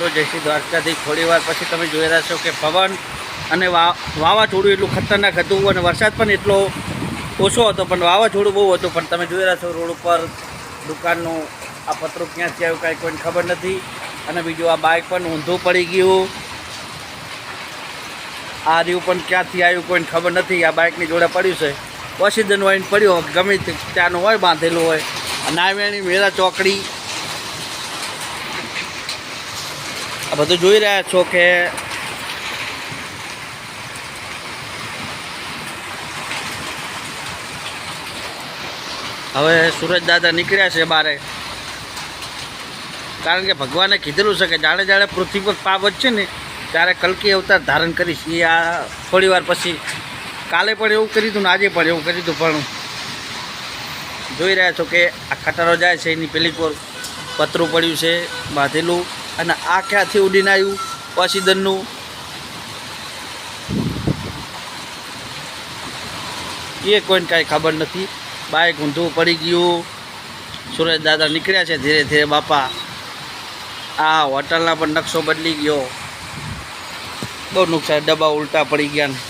મિત્રો, જય શ્રી દ્વારકાથી થોડી વાર પછી તમે જોઈ રહ્યા છો કે પવન અને વા, વાવાઝોડું એટલું ખતરનાક હતું અને વરસાદ પણ એટલો ઓછો હતો, પણ વાવાઝોડું બહુ હતું. પણ તમે જોઈ રહ્યા છો, રોડ ઉપર દુકાનનું આ પતરું ક્યાંથી આવ્યું કાંઈ કોઈને ખબર નથી. અને બીજું આ બાઇક પણ ઊંધું પડી ગયું. આ રહ્યું પણ ક્યાંથી આવ્યું કોઈને ખબર નથી. આ બાઇકની જોડે પડ્યું છે. ઓક્સિજન વાઈન પડ્યું ગમે ત્યાંનું હોય, બાંધેલું હોય. નાવેણી મેરા ચોકડી આ બધું જોઈ રહ્યા છો કે હવે સુરજ દાદા નીકળ્યા છે બારે. કારણ કે ભગવાને કીધેલું છે કે જાણે જાણે પૃથ્વી પર પાપ છે ને, ત્યારે કલકી અવતાર ધારણ કરીશ. એ આ થોડી વાર પછી. કાલે પણ એવું કરી હતું ને આજે પણ એવું કરી હતું પણ જોઈ રહ્યા છો કે આ ખટારો જાય છે એની પેલી પર પતરું પડ્યું છે, બાંધેલું. અને આ ક્યાંથી ઉડીને આવ્યું ઓક્સિજનનું એ કોઈને કાંઈ ખબર નથી. બાઇક ઊંધું પડી ગયું. સુરજ દાદા નીકળ્યા છે ધીરે ધીરે બાપા. આ હોટલના પણ નકશો બદલી ગયો. બહુ નુકસાન, ડબ્બા ઉલટા પડી ગયા